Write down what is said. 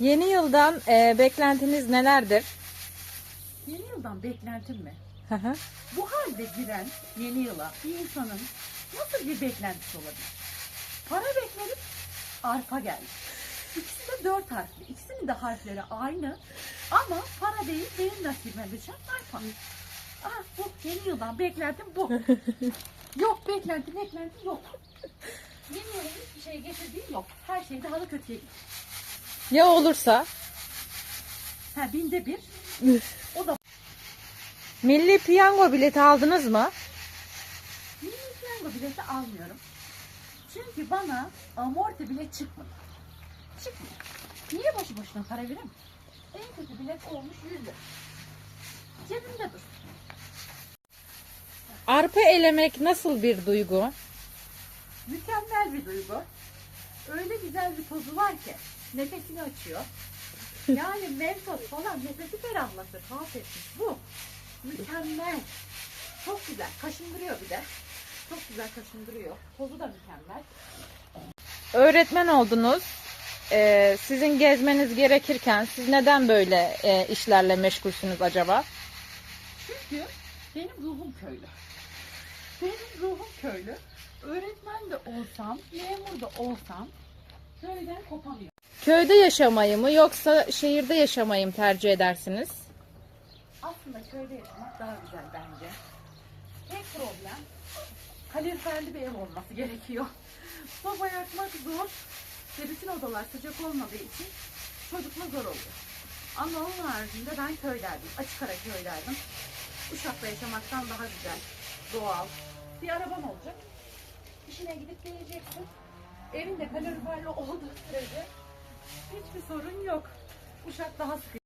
Yeni yıldan e, beklentiniz nelerdir? Yeni yıldan beklentim mi? Hı hı. Bu halde giren yeni yıla bir insanın nasıl bir beklentisi olabilir? Para beklerim, arpa geldi. İkisi de dört harfli. İkisinin de harfleri aynı. Ama para değil, benim nasibime düşen arpa. Ah bu yeni yıldan beklentim bu. yok beklenti, beklenti yok. Yeni yılın hiçbir şey getirdiği yok. Her şey daha da kötüye gidiyor. Ya olursa? Ha binde bir. O da Milli piyango bileti aldınız mı? Milli piyango bileti almıyorum. Çünkü bana amorti bile çıkmadı. Çıkmıyor. Niye boşu boşuna para vereyim? En kötü bilet olmuş 100 lira. Cebimde dur. Arpa elemek nasıl bir duygu? Mükemmel bir duygu. Öyle güzel bir tozu var ki nefesini açıyor. Yani mentos falan nefesi ferahlatır. Halt etmiş bu. Mükemmel. Çok güzel. Kaşındırıyor bir de. Çok güzel kaşındırıyor. Tozu da mükemmel. Öğretmen oldunuz. E, sizin gezmeniz gerekirken siz neden böyle e, işlerle meşgulsünüz acaba? Çünkü benim ruhum köylü. Benim ruhum köylü. Öğretmen de olsam, memur da olsam köyden kopamıyor. Köyde yaşamayı mı yoksa şehirde yaşamayı mı tercih edersiniz? Aslında köyde yaşamak daha güzel bence. Tek problem kaloriferli bir ev olması gerekiyor. Soba yakmak zor ve bütün odalar sıcak olmadığı için çocukla zor oluyor. Ama onun haricinde ben köylerdeyim. Açık ara köylerdeyim. Uşak'ta yaşamaktan daha güzel, doğal. Bir araban olacak. İşine gidip geleceksin. Evinde kaloriferli olduğu sürece hiçbir sorun yok. Uşak daha sıkı